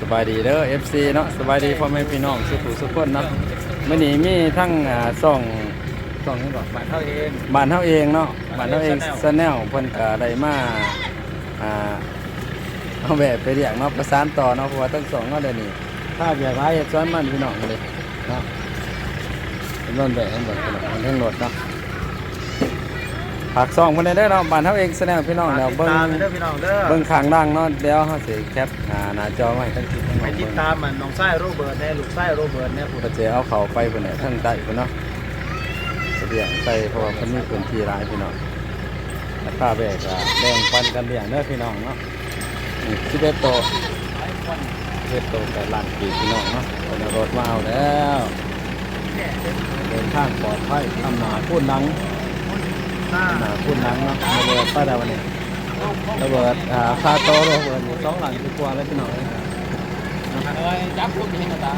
สบายดีเด้อ FC เนาะสบายดีพ่อแม่พี่น้องสุขุสุขคนเนาะมื้อนี้มีทั้งอ่าซ่องซ่องนี้ก่อนบ้านเท่าเองบ้านเฮาเองเนาะบ้านเฮาเอง Channel ซแนลเพิ่นก็ได้มาอ่าเอาแบบไปเรียกเนาะประสานต่อเนาะเพราะว่าทั้งสองเนาะเดี๋ยวนี้ถ้าอยากหาเฮ็ดสวนมันพี่น้องเลยเนาะเป็นต้นแบบทั้งหมดพี่น้องทั้งรถเนาะ ฝากซ่องเพิ่นได้เด้อเนาะบ้านเฮาเองซแนลพี่น้องแล้วเบิ่เบิ่งงตามเด้อพี่น้องเด้อเบิ่งข้างล่างเนาะเดี๋ยวเฮาสิแคปอ่าหน้าจอไว้ทั้งคลิปทั้งหมไปดติดตามมันน้องไส้โรเบิร์ตแน่ลูกไส้โรเบิร์ตเนี่ยผมก็จะเอาเขาไปพุ่นน่ะทั้งใต้พุ่นเนาะเสียงไปเพราะว่าเพิ่นมีพื้นที่หลายพี่น้องราคาแบกก็แบ่งปันกันเลี้ยงเด้อพี่น้องเนาะนี่11โตว11โตวแต่ล้านกีบพี่น้องเนาะเพิ่นเอารถมาเอาแล้วเดินทางปลอดภัยทำหนาพูดหนัง หน้าหนาพูดหนังเนาะระเบิดป้าดาวนี่ระเบิดอ่าคาโตะระเบิดอยู่สองหลังดีกว่าแล้วพี่น้องเอ้ยจับพวกนี้มาตา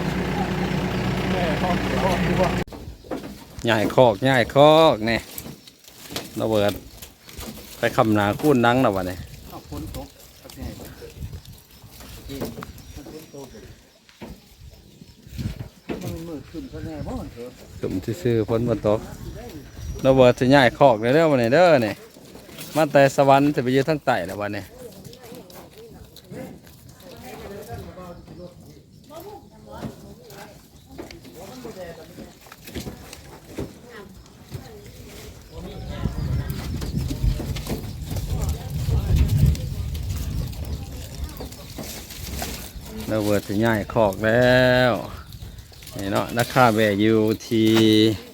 ใหญ่คอกใหญ่คอกเนี่ยระเบิด ไปคำนาคูนนังแล้วะเนี่ยขึ้นซื่อๆพ้นบนต กระเบิดจะใหญ่คอกเลยเด้อวันนี้เด้อเนี่ยมาแต่สวรรค์จะไปยืนทั้งใต้แล้ววันนี้เระเบิดจะใหญ่คอกแล้วนี่เนาะราคาแบอยู่ที่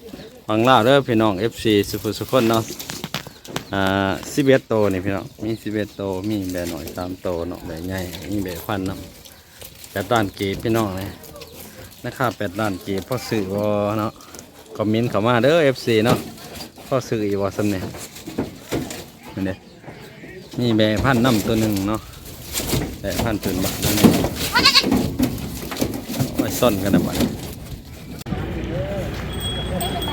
ฝั่งลาเด้อพี่น้อง FC สุขุสุขคนเนาะอ่า11โตนี่พี่น้องมี11โตมีแบบหน่อย3โตเนาะแบบใหญ่มีแบบพันเนาะแปดด้านเกตพี่น้องเลยราคาแปดด้านเกตพอซื้อบ่เนาะคอมเมนต์เข้ามาเด้อ FC เนาะพอซื้ออีกบ่สำเนี่ยนี่เด้มีแบบพันน้ำตัวหนึ่งเนาะแบบพันปืนบาทตัวหนึงไว้ซ่อนกันนะบัด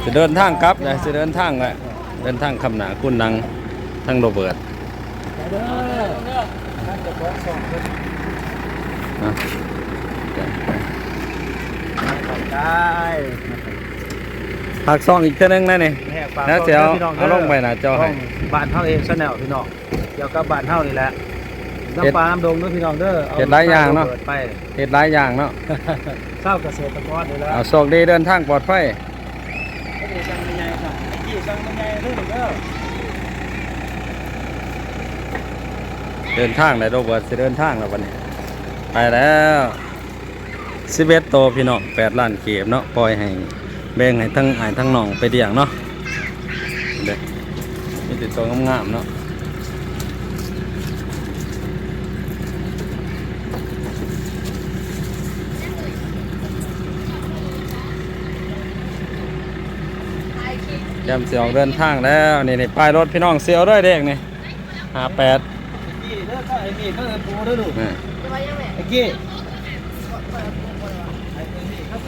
จะเดินทางกลับเลยจะเดินทางเลยเดินทางคำหนาคุณนังทั้งโรเบิร์ตได้ผักซองอีกเท่านึงนะนี่แหกปากแล้วเดี๋ยวพี่น้งเอาลงไปน้าจอให้บ้านเท่าเองซะแนวพี่น้องเกี่ยวกับบ้านเท่านี่แหละเฮ็ดน้ำปลาน้ำดงด้วยพี่น้องเด้อเฮ็ดหลายอย่างเนาะเห็ดหลายอย่างเนาะเศร้าเกษตรกรนี่แหละเอาโชคดีเดินทางปลอดภัยี่ยังไม่ใหญ่ค่ะไอ้กี้สั่งไม่ใหญ่เด้อเด้อเดินทางเลยโรเบิร์ตจะเดินทางแล้ววันนี้ ไปแล้วสิเวตโตพี่น้องแปดล้านเก็บเนาะปล่อยให้แบ่งให้ทั้งไอ้ทั้งน้องไปเลี้ยงเนาะเด็กมีติดตัวงามๆเนาะ ยำเสียงเดินทางแล้วนี่นี่ป้ายรถพี่น้องเสียวด้วยเด็กนี่ห้าแปดอ้กี้เด้อถ้าไอ้นี่ก็เอิ้นปูด้อลูกนี่ไอ้กี้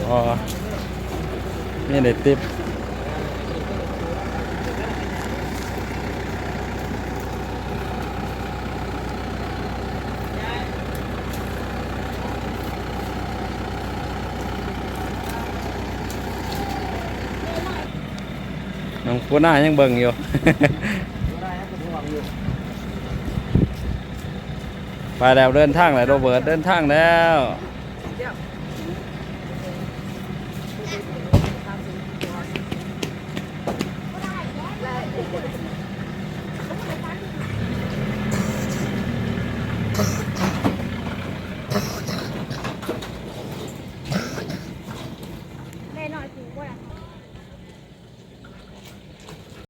อ๋อนี่เด็ดติ๊บ น้องปูน่ายังเบิ่งอยู่ ไปแล้วเดินทางแล้วโรเบิร์ตเดินทางแล้ว